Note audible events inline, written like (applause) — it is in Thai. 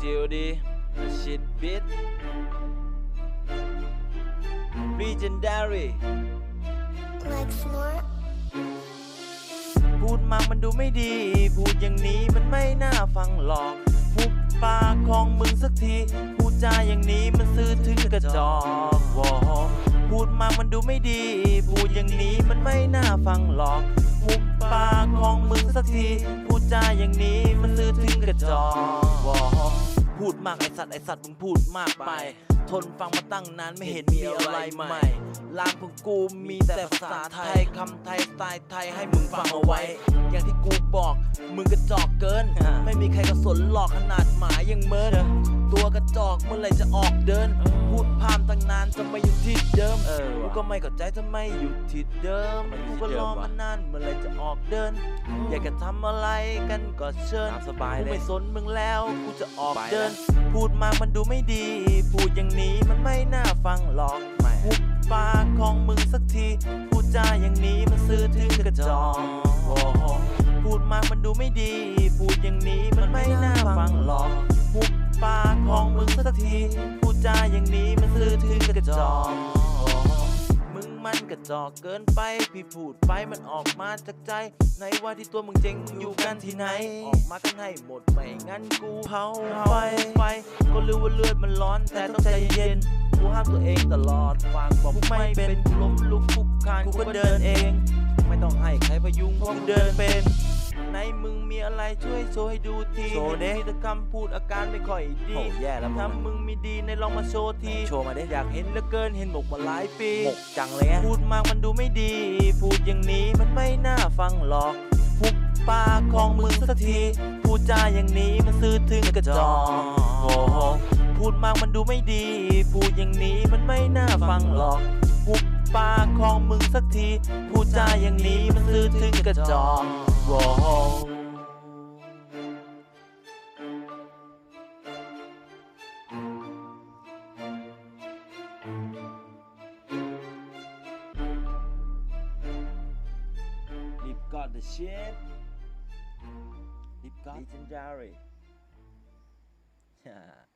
KOD The shit bit Legendary Like snort. พูดมากมันดูไม่ดี พูดอย่างนี้มันไม่น่าฟังหรอกหุบปากของมึงสักที พูดจาอย่างนี้มันซื่อถึงกระจอกวอพูดมากมันดูไม่ดี พูดอย่างนี้มันไม่น่าฟังหรอกหุบ ปากของมึงสักที พูดจาอย่างนี้มันซื่อถึงกระจอกวอพูดมากไอสัตว์ไอสัตว์มึงพูดมากไป ทนฟังมาตั้งนานไม่เห็นมีอะไรใหม่ลางของกูมีแต่ภาษาไทยคำไทยสไตล์ไทยให้มึงฟังเอาไว้ อย่างที่กูบอกมึงกระจอกเกิน ไม่มีใครกระสนหลอกขนาดหมายยังเมินตัวกระจอกเมื่อไหรจะออกเดิน พูดพามตั้งนานทำไมอยู่ที่เดิมกูก็ไม่เข้าใจทำไมอยู่ที่เดิมกูก็รอมานานเมื่อไหรจะออกเดิน อยากจะทำอะไรกันก็เชิญตามสบายกูเลยไม่สนมึงแล้วกูจะออกไปแล้วเดิน พูดมากมันดูไม่ดีพูดอย่างนี้มันไม่น่าฟังหรอกไม่หุบปากของมึงสักทีพูดจาอย่างนี้มันซื่อถึงกระจอกโอ้โหพูดมากมันดูไม่ดี พูดอย่างนี้มันไม่น่าฟังหรอกหุบปากของมึงสักที จอกมึงมันกระจอกเกินไป พี่พูดไปมันออกมาจากใจ ในว่าที่ตัวมึงเจ๋งมึงอยู่กันที่ไหน ออกมากันให้หมดไม่งั้นกูเผาไฟไฟก็รู้ว่าเลือดมันร้อนแต่ต้องใจเย็นกูห้ามตัวเองตลอดฝากบอกกูไม่เป็นกูล้มลุกคลุกคลานกูก็เดินเอง ไม่ต้องให้ใครพยุงเพราะกูเดินเป็น อะไรช่วยโชว์ให้ดูทีโชว์ดิมีแต่คำพูดอาการไม่ค่อยดีโหแย่แล้วมึง ถ้ามึงมีดีในลองมาโชว์ที โชว์มาดิอยากเห็นเหลือเกินเห็นหมกมาหลายปี หมกจังเลยอะพูดมากมันดูไม่ดี พูดอย่างนี้มันไม่น่าฟังหรอกหุบปากของมึงสักที พูดจาอย่างนี้มันซื่อถึงกระจอกโอ้โหพูดมากมันดูไม่ดี พูดอย่างนี้มันไม่น่าฟังหรอกหุบปากของมึงสักที พูดจาอย่างนี้มันซื่อถึงกระจอกโอ้โห the shit. Deep cut. Legendary. (laughs) Yeah.